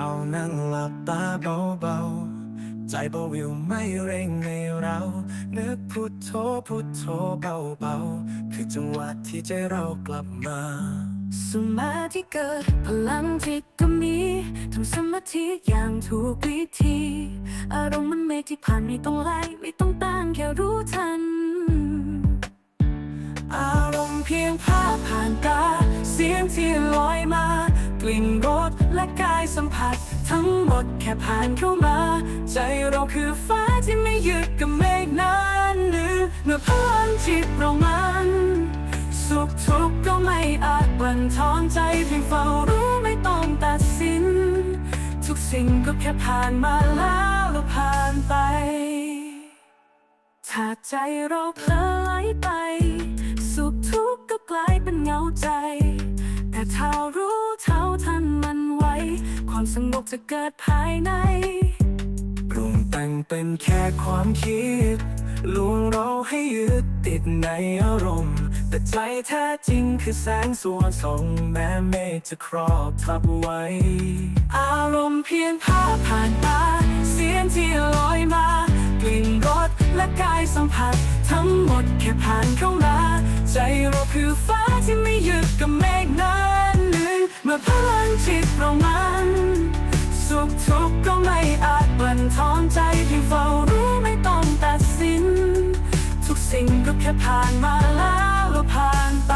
เรานั่งหลับตาเบาๆ ใจเบาวิวไม่เร่งในเรา นึกพุทโธพุทโธเบาๆ คือจังหวะที่ใจเรากลับมาสมาธิเกิดพลังจิตก็มีทำสมาธิอย่างถูกวิธี อารมณ์มันเมฆที่ผ่านไม่ต้องไล่ไม่ต้องตั้งแค่รู้ทัน อารมณ์เพียงภาพผ่านตา เสียงที่ลอยมา กลิ่นรสและกายสัมผัส ทั้งหมดแค่ผ่านเข้ามา ใจเราคือฟ้าที่ไม่ยึดกับเมฆนั้นหรือเมื่อพลังจิตเรามัน สุขทุกข์ก็ไม่อาจบันทอนใจเพียงเฝ้ารู้ไม่ต้องตัดสิน ทุกสิ่งก็แค่ผ่านมาแล้วแล้วผ่านไป ถ้าใจเราเพลอไหลไป สุขทุกข์ก็กลายเป็นเงาใจ แต่ถ้ารู้ สงบจะเกิดภายในปรุงแต่งเป็นแค่ความคิดลวงเราให้ยึดติดในอารมณ์ แต่ใจแท้จริงคือแสงสว่างส่องแม้เมฆจะครอบทับไว้ อารมณ์เพียงภาพผ่านตาเสียงที่ลอยมากลิ่นรสและกายสัมผัส ทั้งหมดแค่ผ่านเข้ามาใจเรา สอนใจที่เฝ้ารู้ไม่ต้องตัดสิน ทุกสิ่งก็แค่ผ่านมาแล้วผ่านไป